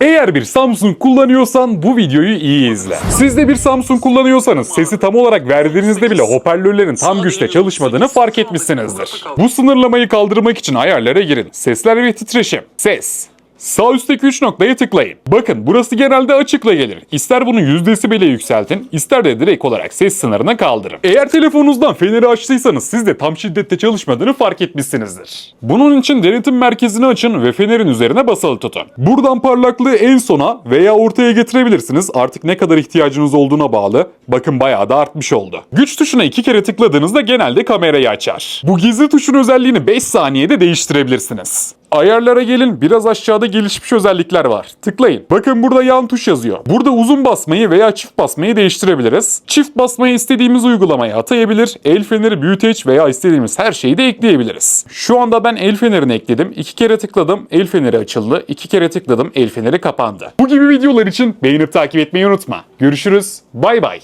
Eğer bir Samsung kullanıyorsan bu videoyu iyi izle. Siz de bir Samsung kullanıyorsanız sesi tam olarak verdiğinizde bile hoparlörlerin tam güçte çalışmadığını fark etmişsinizdir. Bu sınırlamayı kaldırmak için ayarlara girin. Sesler ve titreşim. Ses. Sağ üstteki 3 noktaya tıklayın. Bakın burası genelde açıkla gelir. İster bunu 100 desibele yükseltin, ister de direkt olarak ses sınırını kaldırın. Eğer telefonunuzdan feneri açtıysanız siz de tam şiddette çalışmadığını fark etmişsinizdir. Bunun için denetim merkezini açın ve fenerin üzerine basılı tutun. Buradan parlaklığı en sona veya ortaya getirebilirsiniz. Artık ne kadar ihtiyacınız olduğuna bağlı. Bakın bayağı da artmış oldu. Güç tuşuna iki kere tıkladığınızda genelde kamerayı açar. Bu gizli tuşun özelliğini 5 saniyede değiştirebilirsiniz. Ayarlara gelin biraz aşağıda gelişmiş özellikler var. Tıklayın. Bakın burada yan tuş yazıyor. Burada uzun basmayı veya çift basmayı değiştirebiliriz. Çift basmayı istediğimiz uygulamaya atayabilir. El feneri, büyüteç veya istediğimiz her şeyi de ekleyebiliriz. Şu anda ben el fenerini ekledim. İki kere tıkladım el feneri açıldı. İki kere tıkladım el feneri kapandı. Bu gibi videolar için beğenip takip etmeyi unutma. Görüşürüz. Bay bay.